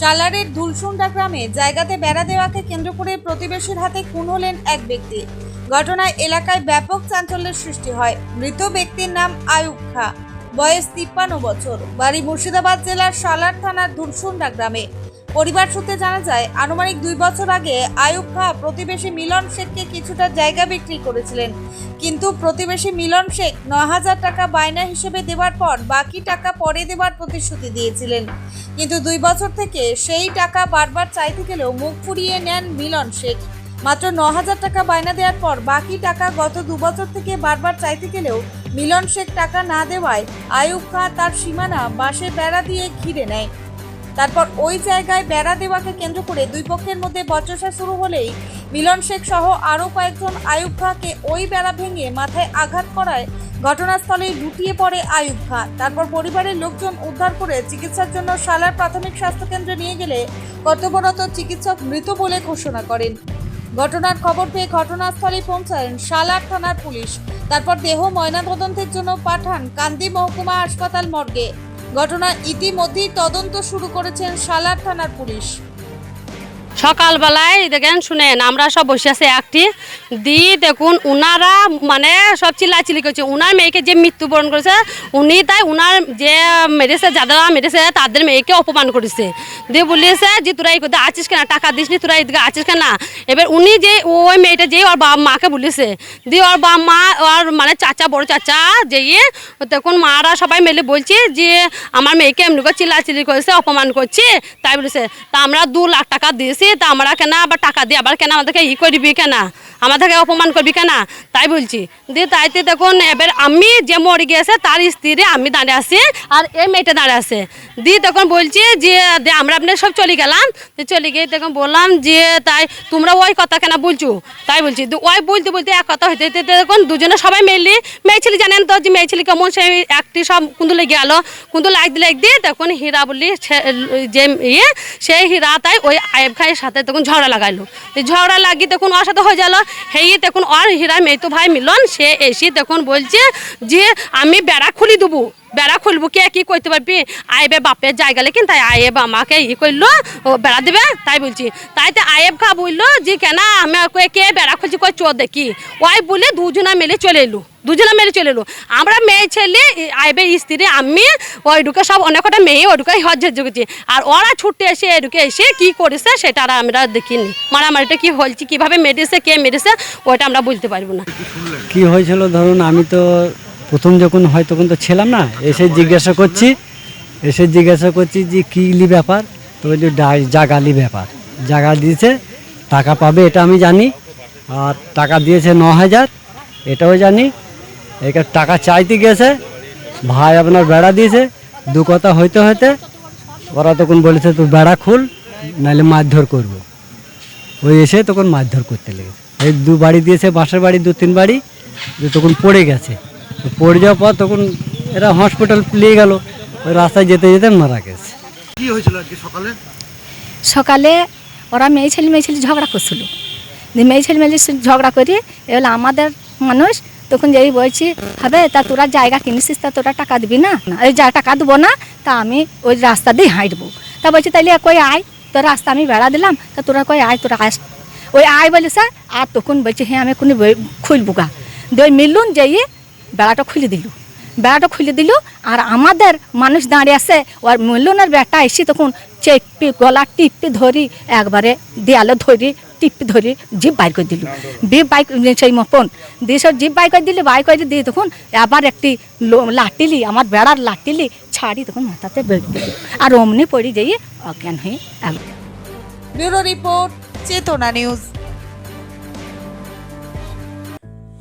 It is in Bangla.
সালারের ধুলসুন্ডা গ্রামে জায়গাতে বেড়া দেওয়াকে কেন্দ্র করে প্রতিবেশীর হাতে খুন হলেন এক ব্যক্তি। ঘটনায় এলাকায় ব্যাপক চাঞ্চল্যের সৃষ্টি হয়। মৃত ব্যক্তির নাম আয়ুব খা। বয়স তিপ্পান্ন বছর। বাড়ি মুর্শিদাবাদ জেলার সালার থানার ধুলসুন্ডা গ্রামে। পরিবার সূত্রে জানা যায়, আনুমানিক দুই বছর আগে আয়ুব খা প্রতিবেশী মিলন শেখকে কিছুটা জায়গা বিক্রি করেছিলেন। কিন্তু প্রতিবেশী মিলন শেখ ন হাজার টাকা বায়না হিসেবে দেওয়ার পর বাকি টাকা পরে দেওয়ার প্রতিশ্রুতি দিয়েছিলেন। কিন্তু দুই বছর থেকে সেই টাকা বারবার চাইতে গেলেও মুখ ফুরিয়ে নেন মিলন শেখ। মাত্র ন হাজার টাকা বায়না দেওয়ার পর বাকি টাকা গত দু বছর থেকে বারবার চাইতে গেলেও মিলন শেখ টাকা না দেওয়ায় আয়ুব খাঁ তার সীমানা বাঁশের বেড়া দিয়ে ঘিরে নেয়। তারপর ওই জায়গায় বেড়া দেওয়াকে কেন্দ্র করে দুই পক্ষের মধ্যে বচসা শুরু হলেই মিলন শেখ সহ আরও কয়েকজন আয়ুব খাঁকে ওই বেড়া ভেঙে মাথায় আঘাত করায় ঘটনাস্থলেই লুটিয়ে পড়ে আয়ুব খাঁ তারপর পরিবারের লোকজন উদ্ধার করে চিকিৎসার জন্য সালার প্রাথমিক স্বাস্থ্যকেন্দ্রে নিয়ে গেলে কর্তব্যরত চিকিৎসক মৃত বলে ঘোষণা করেন। ঘটনার খবর পেয়ে ঘটনাস্থলে পৌঁছান সালার থানার পুলিশ। তারপর দেহ ময়নাতদন্তের জন্য পাঠান কান্দি মহকুমা হাসপাতাল মর্গে। ঘটনা ইতিমধ্যেই তদন্ত শুরু করেছেন সালার থানার পুলিশ। সকালবেলায় দেখেন, শুনেন, আমরা সব বসে আছি একটি। দি দেখুন, উনারা মানে সব চিল্লাচিল্লি করছে। উনার মেয়েকে যে মৃত্যুবরণ করেছে, উনি তাই উনার যে মেরেছে, যারা মেরেছে, তাদের মেয়েকে অপমান করেছে। দিয়ে বলিয়েছে যে, তোরা এই কোথায় আছিস কেনা? টাকা দিস নি, তোরা এদিকে আছিস কেনা? এবার উনি যে, ওই মেয়েটা যে ওর বাবা মাকে বলেছে দিয়ে ওর বাবা মা, ওর মানে চাচা, বড় চাচা যেয়ে তখন মারা সবাই মিলে বলছে যে, আমার মেয়েকে এমনি করে চিল্লাচিল্লি করেছে, অপমান করছে। তাই বলেছে, তা আমরা দু লাখ টাকা দিয়েছি তা আমরা কেনা আবার টাকা দিয়ে আবার কেন আমাদেরকে ই করবি কেন? আমাদেরকে অপমান করবি কেন? তাই বলছি। দিয়ে তাইতে দেখুন, এবার আমি যে মরে গিয়েছে, তার স্ত্রী আমি দাঁড়িয়ে আছি আর এই মেয়েটা দাঁড়িয়ে আছে। দিয়ে তখন বলছি যে আমরা আপনার সব চলে গেলাম। চলে গিয়ে তখন বললাম যে, তাই তোমরা ওই কথা কেন বলছো? তাই বলছি। ওই বলতে বলতে এক কথা হইতে হইতে দেখুন, দুজনে সবাই মিললি মেয়ে জানেন তো যে মেয়ে ছেলে কেমন সেই একটি সব কুন্দুলে গেল। কুন্দু লাগ দিলে দিয়ে তখন হীরা বলি যে ইয়ে সেই হীরা তাই ওই আয়েব খাইয়ের সাথে তখন ঝগড়া লাগাইলো। ঝগড়া লাগিয়ে তখন ওর সাথে হয়ে গেল। হেই দেখুন ওর হীরা এই তো ভাই মিলন, সে এসে দেখুন বলছে যে, আমি বেড়া খুলি দেবো। বেড়া খুলবো কে, কি করতে পারবি? আইবে বাপের জায়গা লেকিন, তাই আয়েব আমাকে ই করল ও বেড়া দেবে, তাই বলছি। তাই তো আয়েব খা বলল যে, কেন, আমি কে বেড়া খুলছি, কই চোর দেখি। ওই বলে দুজনা মিলে চলে এলো, দুজনা মেরে চলে এলো। আমরা মেয়ে ছেলে আইবে স্ত্রী, আমি ওই ঢুকে সব অনেক কটা মেয়ে ওই ঢুকে হজ্জে জুগেছি। আর ওরা ছুটে এসে, এডুকে এসে কি করেছে, সেটা আর আমরা দেখিনি। মারামারিটা কি হয়েছে কীভাবে মেরেছে, কে মেরেছে, ওইটা আমরা বলতে পারব না। কি হয়েছিল? ধরুন, আমি তো প্রথম যখন হয় তখন তো ছিলাম না, এসে জিজ্ঞাসা করছি, এসে জিজ্ঞাসা করছি যে কী ব্যাপার? তো ওই যে জাগালি ব্যাপার। জাগা দিয়েছে, টাকা পাবে এটা আমি জানি, আর টাকা দিয়েছে ন হাজার, এটাও জানি। এখানে টাকা চাইতে গেছে, ভাই আপনার বেড়া দিয়েছে, দু কথা হইতে হইতে ওরা তখন বলেছে তুই বেড়া খুল নাহলে মারধর করব। ওই এসে তখন মারধর করতে লেগেছে। এই দু বাড়ি দিয়েছে বাঁশের বাড়ি দু তিন বাড়ি তখন পড়ে গেছে। পড়ে যাওয়ার পর তখন এরা হসপিটাল নিয়ে গেল। ওই রাস্তায় যেতে যেতে মারা গেছে। কি হয়েছিল আজকে সকালে? সকালে ওরা মেয়ে ছেলে মেয়ে ছেলে ঝগড়া করছিল। মেয়ে ছেলে মেয়ে ঝগড়া করি এবার আমাদের মানুষ তখন যেই বলছি হবে তা তোরা জায়গা কিনেছিস তা তোরা টাকা দিবি না? না, এই যা টাকা দেবো না তা আমি ওই রাস্তা দিয়ে হাঁটবো। তা বলছি তাইলে কই আয়? তোর রাস্তা আমি বেড়া দিলাম তা তোরা কই আয় তোরা আস। ওই আয় বলে স্যার আর তখন বলছি হ্যাঁ আমি কোনো খুলবো গা। দিয়ে ওই মিলুন যেয়ে বেড়াটা খুলে দিল। বেড়াটা খুলে দিল আর আমাদের মানুষ দাঁড়িয়ে আছে, ওর মিলনের বেটা এসে তখন চেপি, গলা টিপি ধরি, একবারে দেয়ালে ধরি, টিপি ধরি জিপ বাইর করে দিল। বিপ বাইক সেই মতন। দিয়ে সব জিপ বাই করে দিলি বাই করে দিয়ে তখন আবার একটি লাটিলি আমার বেড়ার লাটিলি ছাড়ি তখন মাথাতে বেড়ে দিল। আর অমনি পড়ি যাই অজ্ঞান হয়ে একদম bureau report, Chetana news.